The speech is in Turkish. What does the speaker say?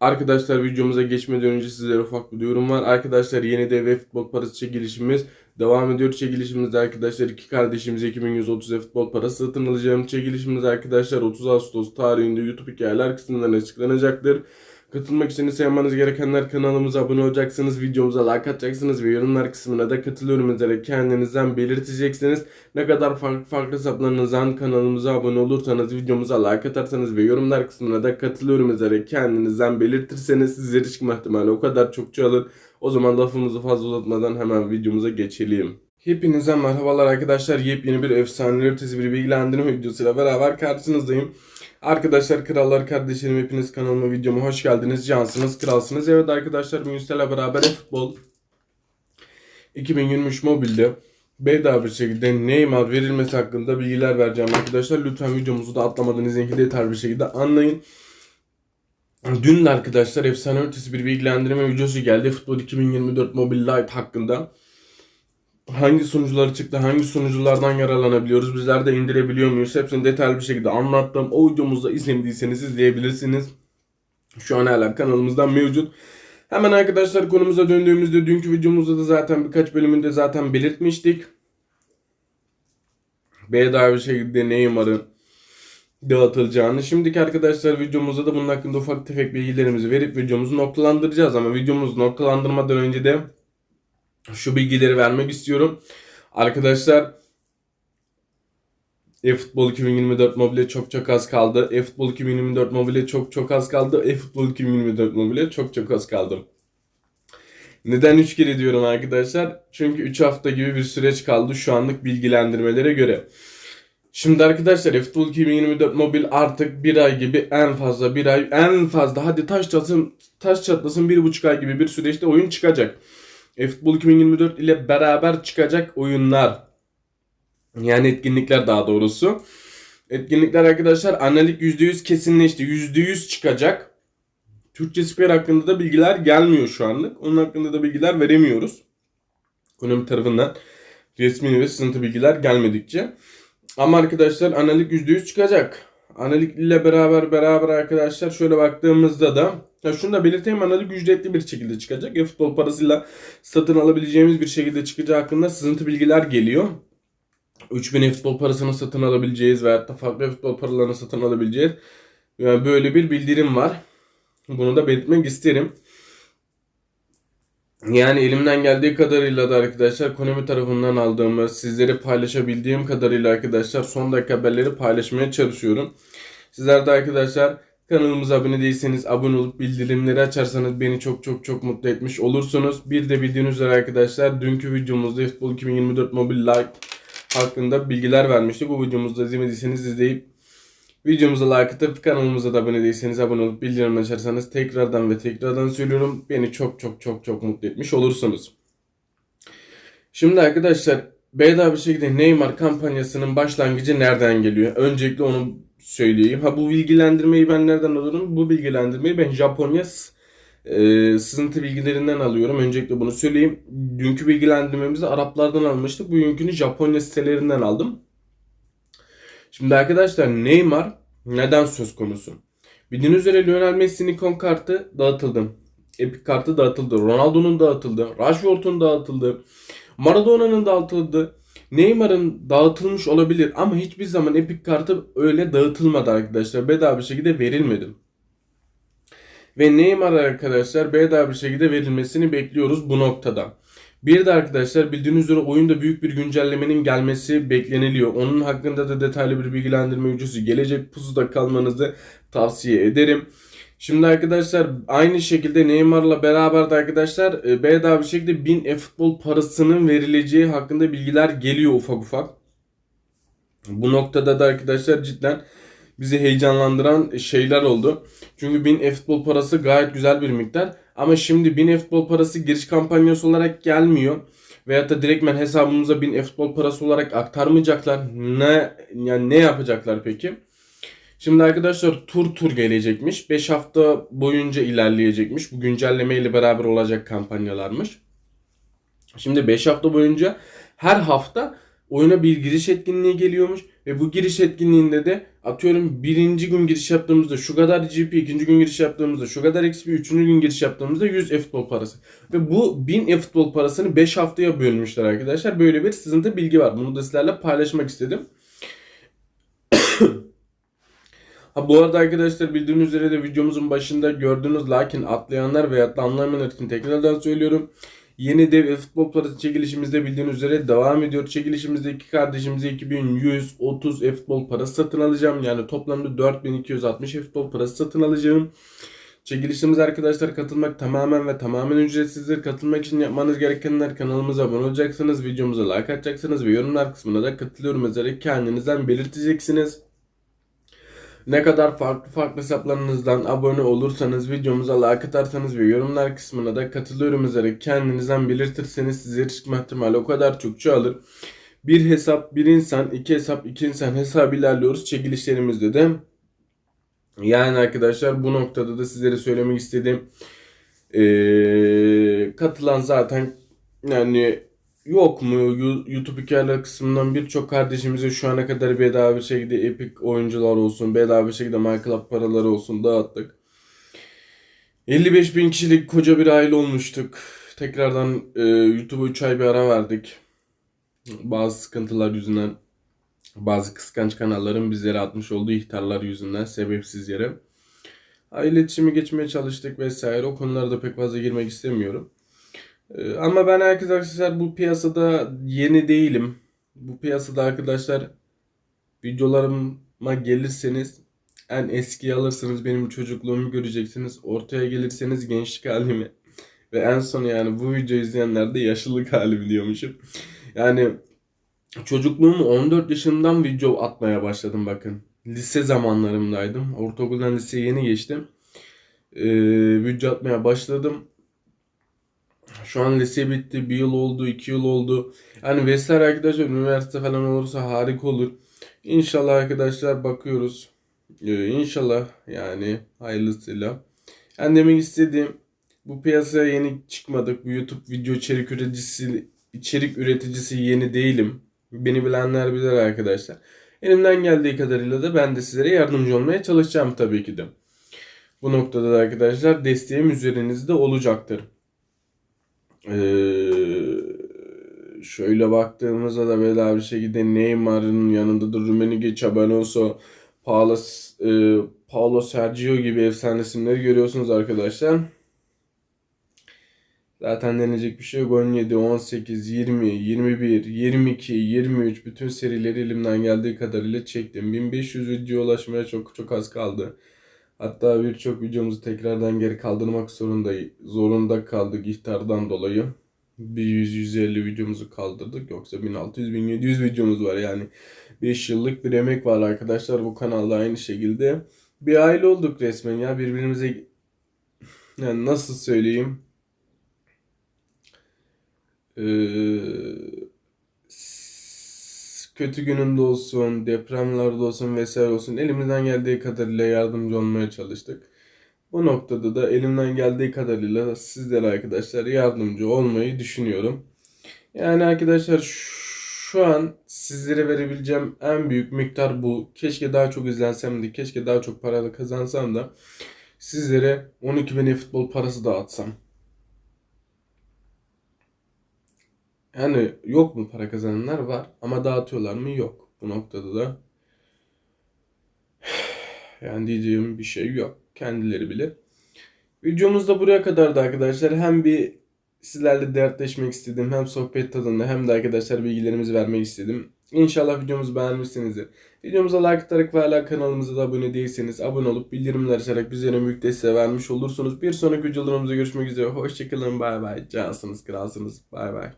Arkadaşlar videomuza geçmeden önce sizlere ufak bir duyurum var. Arkadaşlar yeni de ve futbol parası çekilişimiz devam ediyor. Çekilişimizde arkadaşlar iki kardeşimize 2130 ve futbol parası satın alacağım. Çekilişimiz arkadaşlar 30 Ağustos tarihinde YouTube hikayeler kısmından açıklanacaktır. Katılmak için ise yapmanız gerekenler kanalımıza abone olacaksınız, videomuza like atacaksınız ve yorumlar kısmına da katılıyorum üzere kendinizden belirteceksiniz. Ne kadar farklı farklı hesaplarınızdan kanalımıza abone olursanız, videomuza like atarsanız ve yorumlar kısmına da katılıyorum üzere kendinizden belirtirseniz sizlere çıkma ihtimali o kadar çok çoğalır. O zaman lafımızı fazla uzatmadan hemen videomuza geçelim. Hepinize merhabalar arkadaşlar. Yepyeni bir efsaneler ötesi bir bilgilendirme videosuyla beraber karşınızdayım. Arkadaşlar krallar kardeşlerim hepiniz kanalıma videoma hoş geldiniz. Cansınız kralsınız. Evet arkadaşlar sizlerle beraber futbol 2023 mobilde bedava bir şekilde Neymar verilmesi hakkında bilgiler vereceğim arkadaşlar. Lütfen videomuzu da atlamadan izleyin ki bir şekilde anlayın. Dün arkadaşlar efsane ötesi bir bilgilendirme videosu geldi. Futbol 2024 Mobile Lite hakkında. Hangi sunucuları çıktı, hangi sunuculardan yararlanabiliyoruz, bizler de indirebiliyor muyuz? Hepsini detaylı bir şekilde anlattım. O videomuzda izlemediyseniz izleyebilirsiniz. Şu an hala kanalımızdan mevcut. Hemen arkadaşlar konumuza döndüğümüzde dünkü videomuzda da zaten birkaç bölümünde zaten belirtmiştik. Bedava bir şekilde Neymar'ın dağıtılacağını. Şimdiki arkadaşlar videomuzda da bunun hakkında ufak tefek bilgilerimizi verip videomuzu noktalandıracağız. Ama videomuzu noktalandırmadan önce de şu bilgileri vermek istiyorum. Arkadaşlar eFootball 2024 mobile çok çok az kaldı. eFootball 2024 mobile çok çok az kaldı. eFootball 2024 mobile çok çok az kaldı. Neden 3 kere diyorum arkadaşlar? Çünkü 3 hafta gibi bir süreç kaldı şu anlık bilgilendirmelere göre. Şimdi arkadaşlar eFootball 2024 mobil artık bir ay gibi en fazla bir ay en fazla hadi taş çatlasın taş çatlasın bir buçuk ay gibi bir süreçte oyun çıkacak. eFootball 2024 ile beraber çıkacak oyunlar yani etkinlikler daha doğrusu. Etkinlikler arkadaşlar analik %100 kesinleşti. %100 çıkacak. Türkçe Spiyer hakkında da bilgiler gelmiyor şu anlık. Onun hakkında da bilgiler veremiyoruz. Ekonomi tarafından resmi ve sızıntı bilgiler gelmedikçe. Ama arkadaşlar analik %100 çıkacak. Analik ile beraber beraber arkadaşlar şöyle baktığımızda da ya şunu da belirteyim analik ücretli bir şekilde çıkacak. Ya futbol parasıyla satın alabileceğimiz bir şekilde çıkacağı hakkında sızıntı bilgiler geliyor. 3000 futbol parasını satın alabileceğiz veyahut da farklı futbol paralarını satın alabileceğiz. Yani böyle bir bildirim var. Bunu da belirtmek isterim. Yani elimden geldiği kadarıyla da arkadaşlar Konami tarafından aldığımız sizleri paylaşabildiğim kadarıyla arkadaşlar son dakika haberleri paylaşmaya çalışıyorum. Sizler de arkadaşlar kanalımıza abone değilseniz abone olup bildirimleri açarsanız beni çok çok çok mutlu etmiş olursunuz. Bir de bildiğiniz üzere arkadaşlar dünkü videomuzda Futbol 2024 Mobile Lite hakkında bilgiler vermiştik. Bu videomuzda izlemediyseniz izleyip videomuza like atıp kanalımıza da abone değilseniz abone olup bildirim açarsanız tekrardan ve tekrardan söylüyorum beni çok çok çok çok mutlu etmiş olursunuz. Şimdi arkadaşlar bedava bir şekilde Neymar kampanyasının başlangıcı nereden geliyor? Öncelikle onu söyleyeyim. Ha bu bilgilendirmeyi ben nereden alıyorum? Bu bilgilendirmeyi ben Japonya e, sızıntı bilgilerinden alıyorum. Öncelikle bunu söyleyeyim. Dünkü bilgilendirmemizi Araplardan almıştık. Bugünkünü Japonya sitelerinden aldım. Şimdi arkadaşlar Neymar neden söz konusu? Bildiğiniz üzere Lionel Messi'nin ikon kartı dağıtıldı. Epic kartı dağıtıldı. Ronaldo'nun dağıtıldı. Rashford'un dağıtıldı. Maradona'nın dağıtıldı. Neymar'ın dağıtılmış olabilir ama hiçbir zaman Epic kartı öyle dağıtılmadı arkadaşlar. Bedava bir şekilde verilmedi. Ve Neymar arkadaşlar bedava bir şekilde verilmesini bekliyoruz bu noktada. Bir de arkadaşlar bildiğiniz üzere oyunda büyük bir güncellemenin gelmesi bekleniliyor. Onun hakkında da detaylı bir bilgilendirme videosu gelecek. Pusuda kalmanızı tavsiye ederim. Şimdi arkadaşlar aynı şekilde Neymar'la beraber de arkadaşlar e, bedava bir şekilde 1000 e-futbol parasının verileceği hakkında bilgiler geliyor ufak ufak. Bu noktada da arkadaşlar cidden bizi heyecanlandıran şeyler oldu. Çünkü 1000 e-futbol parası gayet güzel bir miktar. Ama şimdi 1000 e-futbol parası giriş kampanyası olarak gelmiyor. Veyahut da direktmen hesabımıza 1000 e-futbol parası olarak aktarmayacaklar. Ne yani ne yapacaklar peki? Şimdi arkadaşlar tur tur gelecekmiş. 5 hafta boyunca ilerleyecekmiş. Bu güncelleme ile beraber olacak kampanyalarmış. Şimdi 5 hafta boyunca her hafta oyuna bir giriş etkinliği geliyormuş ve bu giriş etkinliğinde de atıyorum birinci gün giriş yaptığımızda şu kadar GP, ikinci gün giriş yaptığımızda şu kadar XP, üçüncü gün giriş yaptığımızda 100 e-futbol parası. Ve bu 1000 e-futbol parasını 5 haftaya bölmüşler arkadaşlar. Böyle bir sızıntı bilgi var. Bunu da sizlerle paylaşmak istedim. Ha bu arada arkadaşlar bildiğiniz üzere de videomuzun başında gördüğünüz lakin atlayanlar veya da anlamayanlar için tekrardan söylüyorum. Yeni dev e-futbol parası çekilişimizde bildiğiniz üzere devam ediyor. Çekilişimizde iki kardeşimize 2130 e-futbol parası satın alacağım. Yani toplamda 4260 e-futbol parası satın alacağım. Çekilişimiz arkadaşlar katılmak tamamen ve tamamen ücretsizdir. Katılmak için yapmanız gerekenler kanalımıza abone olacaksınız, videomuza like atacaksınız ve yorumlar kısmına da katılıyorum yazarak kendinizden belirteceksiniz. Ne kadar farklı farklı hesaplarınızdan abone olursanız, videomuza like atarsanız ve yorumlar kısmına da katılıyorum yazarak kendinizden belirtirseniz size çıkma ihtimali o kadar çok çoğalır. Bir hesap bir insan, iki hesap iki insan hesabı ilerliyoruz çekilişlerimizde de. Yani arkadaşlar bu noktada da sizlere söylemek istediğim eee, katılan zaten yani yok mu YouTube hikayeler kısmından birçok kardeşimize şu ana kadar bedava bir şekilde Epic oyuncular olsun, bedava bir şekilde MyClub paraları olsun dağıttık. 55 bin kişilik koca bir aile olmuştuk. Tekrardan e, YouTube'a 3 ay bir ara verdik. Bazı sıkıntılar yüzünden, bazı kıskanç kanalların bizlere atmış olduğu ihtarlar yüzünden sebepsiz yere. Ha, İletişimi geçmeye çalıştık vesaire. O konulara da pek fazla girmek istemiyorum. Ee, Ama ben arkadaşlar bu piyasada yeni değilim. Bu piyasada arkadaşlar videolarıma gelirseniz en eskiyi alırsınız benim çocukluğumu göreceksiniz. Ortaya gelirseniz gençlik halimi. Ve en son yani bu videoyu izleyenler de yaşlılık halimi diyormuşum. Yani çocukluğumu 14 yaşından video atmaya başladım bakın. Lise zamanlarımdaydım. Ortaokuldan liseye yeni geçtim. Ee, video atmaya başladım. Şu an lise bitti. Bir yıl oldu, iki yıl oldu. Yani vesaire arkadaşlar üniversite falan olursa harika olur. İnşallah arkadaşlar bakıyoruz. Ee, inşallah yani hayırlısıyla. Yani demek istediğim bu piyasaya yeni çıkmadık. Bu YouTube video içerik üreticisi içerik üreticisi yeni değilim. Beni bilenler bilir arkadaşlar. Elimden geldiği kadarıyla da ben de sizlere yardımcı olmaya çalışacağım tabii ki de. Bu noktada da arkadaşlar desteğim üzerinizde olacaktır. Ee, şöyle baktığımızda da bedava bir şekilde Neymar'ın yanında da Rummenigge, Chabanonso, Paulo, e, Paulo Sergio gibi efsane isimleri görüyorsunuz arkadaşlar. Zaten deneyecek bir şey yok. 17, 18, 20, 21, 22, 23 bütün serileri elimden geldiği kadarıyla çektim. 1500 video ulaşmaya çok çok az kaldı. Hatta birçok videomuzu tekrardan geri kaldırmak zorunda zorunda kaldık ihtardan dolayı. Bir 100-150 videomuzu kaldırdık. Yoksa 1600-1700 videomuz var yani. 5 yıllık bir emek var arkadaşlar bu kanalda aynı şekilde. Bir aile olduk resmen ya birbirimize yani nasıl söyleyeyim Ee, kötü gününde olsun, depremlerde olsun vesaire olsun elimizden geldiği kadarıyla yardımcı olmaya çalıştık. Bu noktada da elimden geldiği kadarıyla sizlere arkadaşlar yardımcı olmayı düşünüyorum. Yani arkadaşlar şu an sizlere verebileceğim en büyük miktar bu. Keşke daha çok izlensem de, keşke daha çok para da kazansam da sizlere 12 bin futbol parası dağıtsam. Yani yok mu para kazananlar var ama dağıtıyorlar mı yok. Bu noktada da yani diyeceğim bir şey yok. Kendileri bilir. Videomuz da buraya kadardı arkadaşlar. Hem bir sizlerle dertleşmek istedim. Hem sohbet tadında hem de arkadaşlar bilgilerimizi vermek istedim. İnşallah videomuzu beğenmişsinizdir. Videomuza like atarak ve hala kanalımıza da abone değilseniz abone olup bildirimler açarak bizlere büyük destek vermiş olursunuz. Bir sonraki videolarımızda görüşmek üzere. Hoşçakalın. Bay bay. Cansınız, kralsınız. Bay bay.